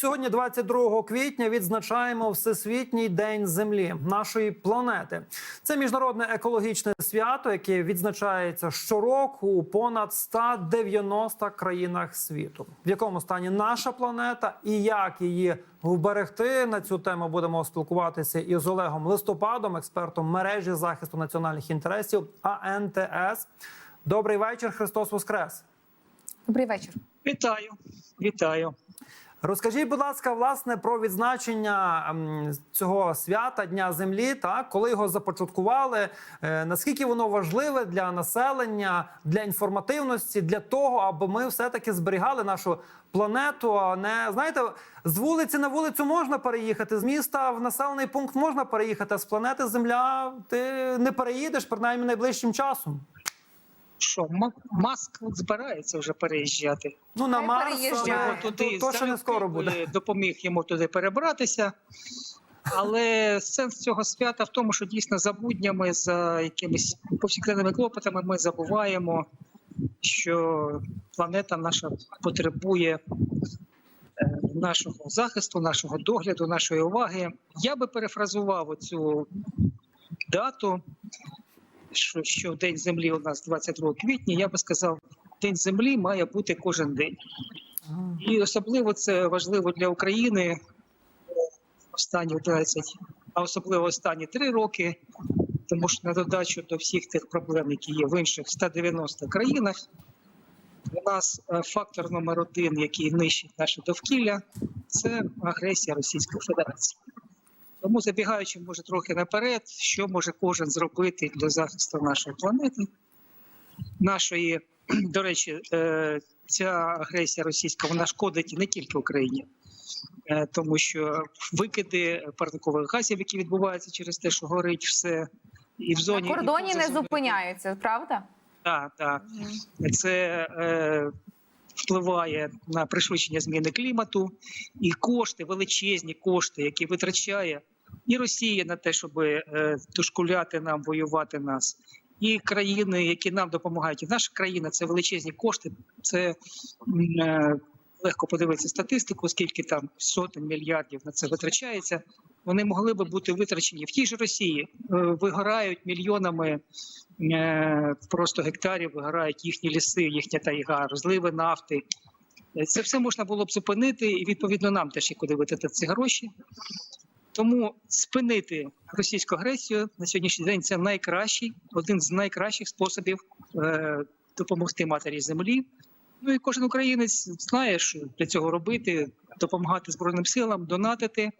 Сьогодні, 22 квітня, відзначаємо Всесвітній день Землі, нашої планети. Це міжнародне екологічне свято, яке відзначається щороку у понад 190 країнах світу. В якому стані наша планета і як її вберегти на цю тему будемо спілкуватися із Олегом Листопадом, експертом мережі захисту національних інтересів АНТС. Добрий вечір, Христос Воскрес! Добрий вечір. Вітаю, вітаю. Розкажіть, будь ласка, власне про відзначення ем, цього свята Дня Землі, так коли його започаткували, е, наскільки воно важливе для населення, для інформативності, для того, аби ми все-таки зберігали нашу планету. А не знаєте, з вулиці на вулицю можна переїхати, з міста в населений пункт можна переїхати. а З планети Земля ти не переїдеш принаймні найближчим часом. Що Маск збирається вже переїжджати. Ну на Марс Його туди то, то не скоро буде. е, допоміг йому туди перебратися. Але сенс цього свята в тому, що дійсно за буднями, за якимись повсякденними клопотами, ми забуваємо, що планета наша потребує е, нашого захисту, нашого догляду, нашої уваги. Я би перефразував цю дату, що, що День Землі у нас 22 квітня. Я би сказав, День Землі має бути кожен день. І особливо це важливо для України останні 11, а особливо останні 3 роки, тому що на додачу до всіх тих проблем, які є в інших 190 країнах, у нас е, фактор номер один, який нищить наше довкілля, це агресія Російської Федерації. Тому забігаючи, може, трохи наперед, що може кожен зробити для захисту нашої планети, нашої, до речі, е, ця агресія російська вона шкодить не тільки Україні, е, тому що викиди парникових газів, які відбуваються через те, що горить все, і в зоні і кордоні не зупиняються, правда? Так, так. Це е, впливає на пришвидшення зміни клімату і кошти, величезні кошти, які витрачає і Росія на те, щоб е, дошкуляти нам, воювати нас, і країни, які нам допомагають. І наша країна це величезні кошти. Це е, легко подивитися статистику, скільки там сотень мільярдів на це витрачається. Вони могли би бути витрачені в тій ж Росії. Е, вигорають мільйонами просто гектарів, вигорають їхні ліси, їхня тайга, розливи нафти. Це все можна було б зупинити, і відповідно нам теж є куди витратити ці гроші. Тому спинити російську агресію на сьогоднішній день це найкращий, один з найкращих способів е, допомогти матері землі. Ну і кожен українець знає, що для цього робити, допомагати збройним силам, донатити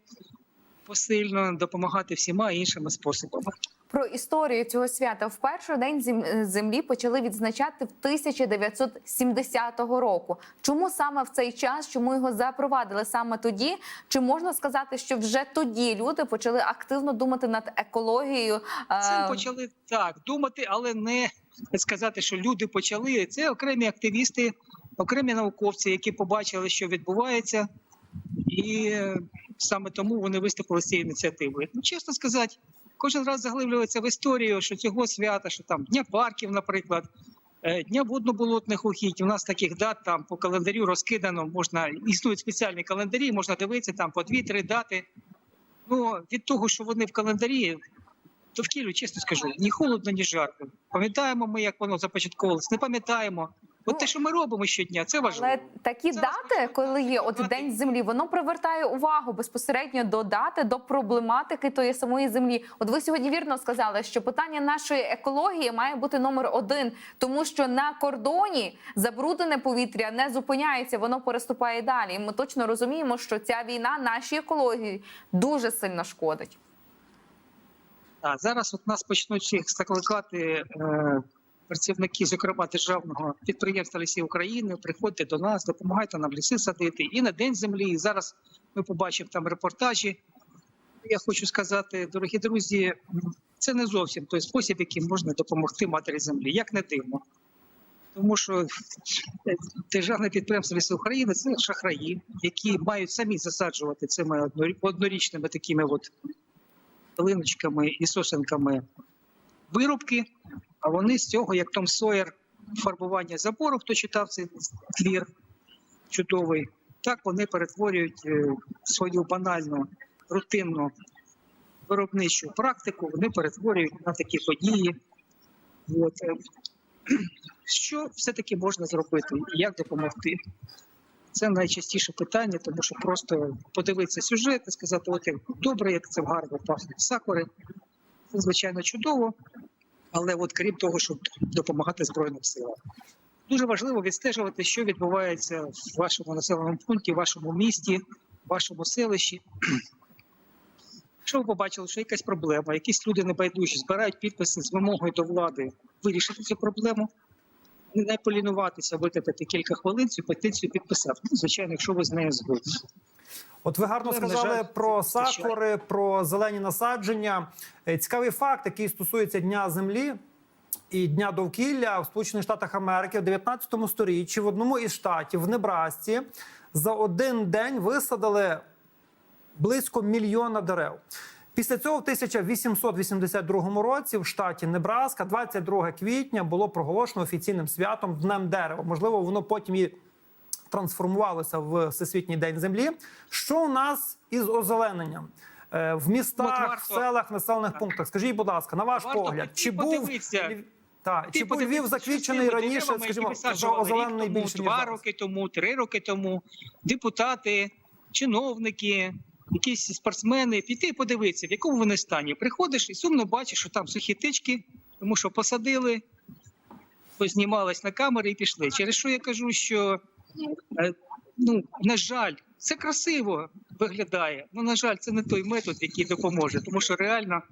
посильно, допомагати всіма іншими способами. Про історію цього свята в перший день зем- землі почали відзначати в 1970 року. Чому саме в цей час? Чому його запровадили саме тоді? Чи можна сказати, що вже тоді люди почали активно думати над екологією? Цим е, почали так думати, але не сказати, що люди почали. Це окремі активісти, окремі науковці, які побачили, що відбувається, і е, саме тому вони виступили з цією ініціативою. Ну, чесно сказати, кожен раз заглиблюється в історію, що цього свята, що там дня парків, наприклад. е, Дня водно-болотних угідь. У нас таких дат там по календарю розкидано. Можна існують спеціальні календарі, можна дивитися там по дві-три дати. Ну від того, що вони в календарі, довкіллю, чесно скажу, ні холодно, ні жарко. Пам'ятаємо ми, як воно започатковувалось, не пам'ятаємо. От Ну, те, що ми робимо щодня, це важливо. Але такі Зараз дати, коли є от день землі, воно привертає увагу безпосередньо до дати, до проблематики тої самої землі. От ви сьогодні вірно сказали, що питання нашої екології має бути номер один, тому що на кордоні забруднене повітря не зупиняється, воно переступає далі. І ми точно розуміємо, що ця війна нашій екології дуже сильно шкодить. А зараз от нас почнуть всіх закликати е, працівники, зокрема державного підприємства лісів України, приходьте до нас, допомагайте нам ліси садити і на день землі. І зараз ми побачимо там репортажі. Я хочу сказати, дорогі друзі, це не зовсім той спосіб, яким можна допомогти матері землі, як не дивно. Тому що державне підприємство ліси України це шахраї, які мають самі засаджувати цими однорі- однорічними такими от ялиночками і сосенками виробки. А вони з цього, як Том Сойер, фарбування забору, хто читав цей твір чудовий, Так вони перетворюють е, свою банальну, рутинну виробничу практику, вони перетворюють на такі події. От. е, Що все-таки можна зробити і як допомогти? Це найчастіше питання, тому що просто подивитися сюжет і сказати, от як добре, як це гарно пахне сакури. Це звичайно чудово, але от крім того, щоб допомагати Збройним силам. Дуже важливо відстежувати, що відбувається в вашому населеному пункті, в вашому місті, в вашому селищі. Якщо ви побачили, що якась проблема, якісь люди небайдужі збирають підписи з вимогою до влади вирішити цю проблему, не полінуватися, витратити кілька хвилин, цю петицію підписати. Ну, звичайно, якщо ви з нею згодні. От ви гарно сказали жаль, про сакури, про зелені насадження. Е, Цікавий факт, який стосується Дня землі і Дня довкілля в Сполучених Штатах Америки в 19 сторіччі в одному із штатів в Небрасці за один день висадили близько мільйона дерев. Після цього в 1882 році в штаті Небраска, 22 квітня, було проголошено офіційним святом Днем дерева. Можливо, воно потім і трансформувалося в Всесвітній день землі. Що у нас із озелененням? Е, В містах, варто- в селах, населених пунктах. Скажіть, будь ласка, на ваш Варто погляд, чи був подивитися. Та, чи був Львів заквічений раніше, скажімо, озеленений рік тому, більше ніж два роки тому, три роки тому, депутати, чиновники, якісь спортсмени, піти і подивитися, в якому вони стані. Приходиш і сумно бачиш, що там сухі тички, тому що посадили, познімались на камери і пішли. Через що я кажу, що ну, на жаль, це красиво виглядає. Ну, на жаль, це не той метод, який допоможе, тому що реально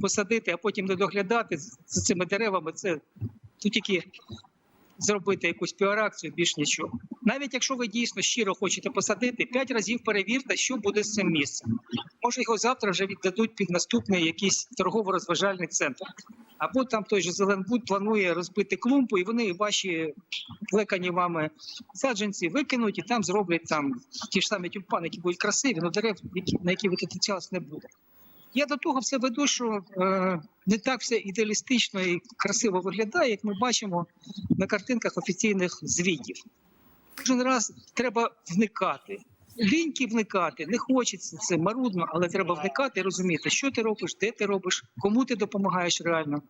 посадити, а потім не доглядати з з цими деревами, це тут тільки зробити якусь піар-акцію, більш нічого. Навіть якщо ви дійсно щиро хочете посадити, п'ять разів перевірте, що буде з цим місцем. Може, його завтра вже віддадуть під наступний якийсь торгово-розважальний центр. Або там той же Зеленбуд планує розбити клумбу, і вони ваші плекані вами саджанці викинуть і там зроблять там ті ж самі тюльпани, які будуть красиві, але дерев, на які витратити час не буде. Я до того все веду, що е, не так все ідеалістично і красиво виглядає, як ми бачимо на картинках офіційних звітів. Кожен раз треба вникати. Ліньки вникати, не хочеться це марудно, але треба вникати і розуміти, що ти робиш, де ти робиш, кому ти допомагаєш реально,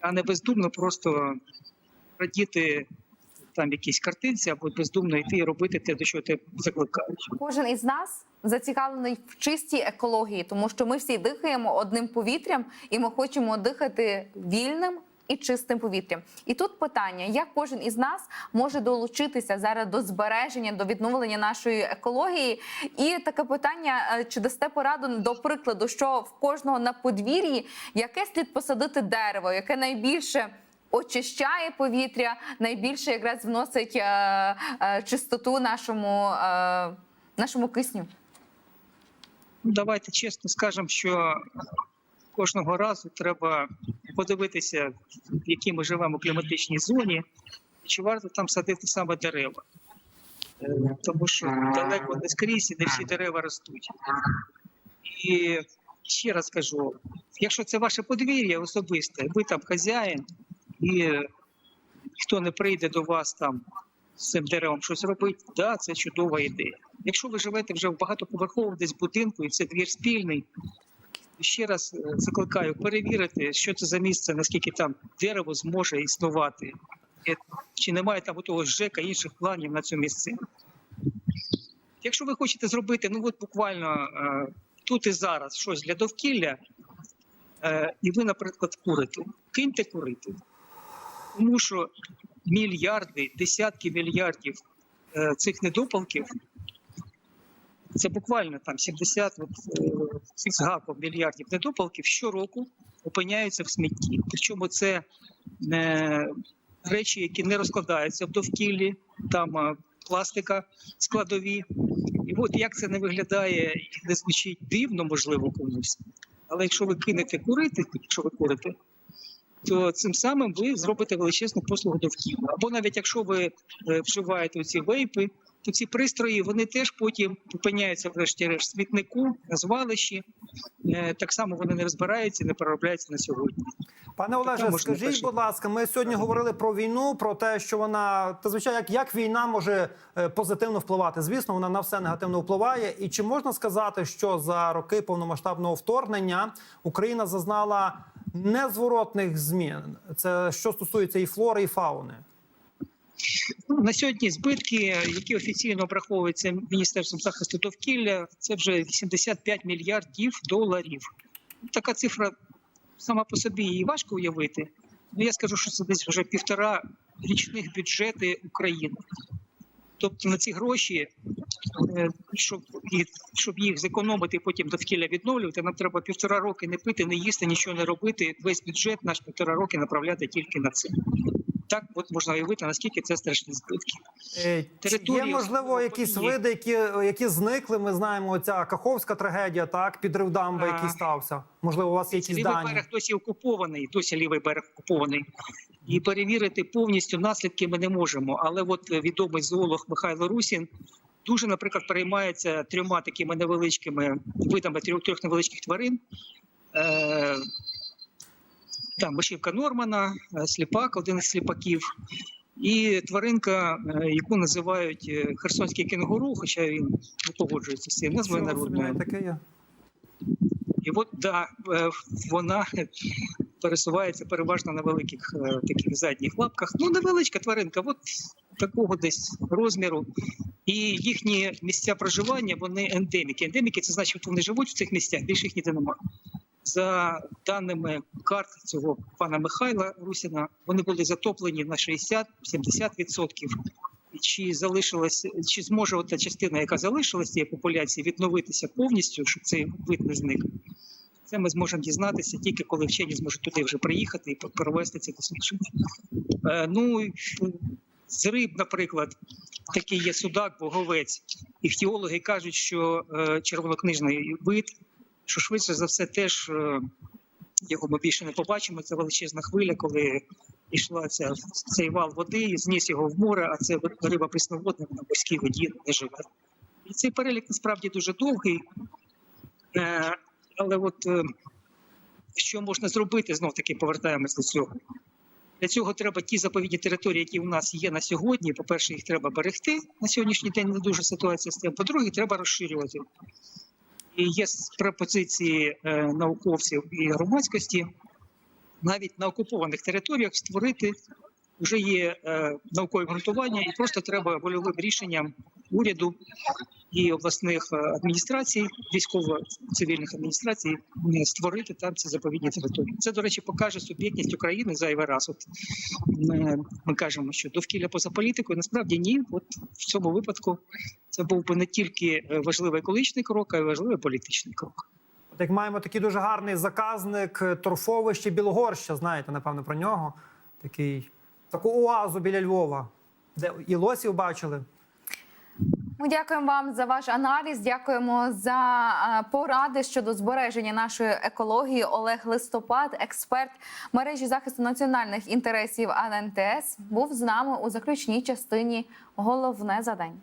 а не бездумно просто радіти там якісь картинці або бездумно йти і робити те, до чого ти закликаєш. Кожен із нас зацікавлений в чистій екології, тому що ми всі дихаємо одним повітрям, і ми хочемо дихати вільним. І чистим повітрям, і тут питання: як кожен із нас може долучитися зараз до збереження, до відновлення нашої екології? І таке питання: е, чи дасте пораду до прикладу, що в кожного на подвір'ї яке слід посадити дерево, яке найбільше очищає повітря, найбільше якраз вносить е, е, чистоту нашому, е, нашому кисню. Ну, давайте чесно скажемо, що кожного разу треба подивитися, в якій ми живемо кліматичній зоні, чи варто там садити саме дерева. Тому що далеко не скрізь і не всі дерева ростуть. І ще раз кажу: якщо це ваше подвір'я особисте, ви там хазяїн, і ніхто не прийде до вас там з цим деревом щось робити, да, це чудова ідея. Якщо ви живете вже в багатоповерховому десь будинку, і це двір спільний, ще раз е, закликаю перевірити, що це за місце, наскільки там дерево зможе існувати, чи немає там у того ЖЕКа інших планів на цю місцину. Якщо ви хочете зробити, ну от буквально е, тут і зараз щось для довкілля, е, і ви, наприклад, курите, киньте курити. Тому що мільярди, десятки мільярдів е, цих недопалків це буквально там 70 от, е, з гаком мільярдів недопалків щороку опиняються в смітті. Причому це е, речі, які не розкладаються в довкіллі, там е, пластика складові. І от як це не виглядає і не звучить дивно, можливо, комусь. Але якщо ви кинете курити, якщо ви курите, то цим самим ви зробите величезну послугу довкілля. Або навіть якщо ви е, вживаєте ці вейпи, то ці пристрої вони теж потім опиняються врешті-решт смітнику, на звалищі. Е, Так само вони не розбираються, не переробляються на сьогодні. Пане Олеже, можна скажіть, перше. будь ласка, ми сьогодні говорили про війну, про те, що вона та звичайно, як, як війна може е, позитивно впливати. Звісно, вона на все негативно впливає. І чи можна сказати, що за роки повномасштабного вторгнення Україна зазнала незворотних змін? Це що стосується і флори, і фауни? Ну, На сьогодні збитки, які офіційно обраховуються Міністерством захисту довкілля, це вже 85 мільярдів доларів. Така цифра сама по собі її важко уявити. Ну я скажу, що це десь вже півтора річних бюджети України. Тобто на ці гроші, е, щоб їх, щоб їх зекономити, потім довкілля відновлювати, нам треба півтора роки не пити, не їсти, нічого не робити. Весь бюджет наш півтора роки направляти тільки на це. Так, от можна уявити, наскільки це страшні збитки. Е, Чи є можливо якісь види, які, які зникли? Ми знаємо, ця каховська трагедія, так підрив дамби, який стався. Можливо, у вас є якісь лівий дані? берег досі окупований, досі лівий берег окупований. І перевірити повністю наслідки ми не можемо. Але от е, відомий зоолог Михайло Русін дуже, наприклад, переймається трьома такими невеличкими видами трьох, трьох невеличких тварин. Там вишивка Нормана, е, сліпак, один із сліпаків. І тваринка, е, яку називають е, херсонський кенгуру, хоча він не погоджується з цим назвою народною. таке є? І от да, вона пересувається переважно на великих таких задніх лапках. Ну, невеличка тваринка, от такого десь розміру. І їхні місця проживання вони ендеміки. Ендеміки це значить, що вони живуть в цих місцях, більше їх ніде немає. За даними карт цього пана Михайла Русіна, вони були затоплені на 60-70%. І Чи залишилась, чи зможе та частина, яка залишилась цієї популяції, відновитися повністю, щоб цей вид не зник? Це ми зможемо дізнатися тільки коли вчені зможуть туди вже приїхати і провести це дослідження. Е, ну з риб, наприклад, такий є судак, боговець. Іхтіологи кажуть, що е, червонокнижний вид, що швидше за все теж е, його ми більше не побачимо. Це величезна хвиля, коли йшла ця, цей вал води, зніс його в море, а це риба прісноводна на морській воді не живе. І цей перелік насправді дуже довгий. Е, але от е, що можна зробити, знов таки повертаємось до цього. Для цього треба ті заповідні території, які у нас є на сьогодні. По-перше, їх треба берегти на сьогоднішній день. Не дуже ситуація з тим. По-друге, треба розширювати. Є пропозиції е, науковців і громадськості навіть на окупованих територіях створити вже є наукове наукові ґрунтування, і просто треба вольовим рішенням уряду і обласних е, адміністрацій, військово-цивільних адміністрацій е, створити там ці заповідні території. Це, до речі, покаже суб'єктність України зайвий раз. От ми, ми кажемо, що довкілля поза політикою. Насправді ні. От в цьому випадку це був би не тільки е, важливий екологічний крок, а й важливий політичний крок. От як маємо такий дуже гарний заказник е, торфовище Білогорща, знаєте, напевно, про нього. Такий, таку оазу біля Львова, де і лосів бачили. Ми дякуємо вам за ваш аналіз. Дякуємо за е, поради щодо збереження нашої екології. Олег Листопад, експерт мережі захисту національних інтересів АНТС, був з нами у заключній частині. Головне за.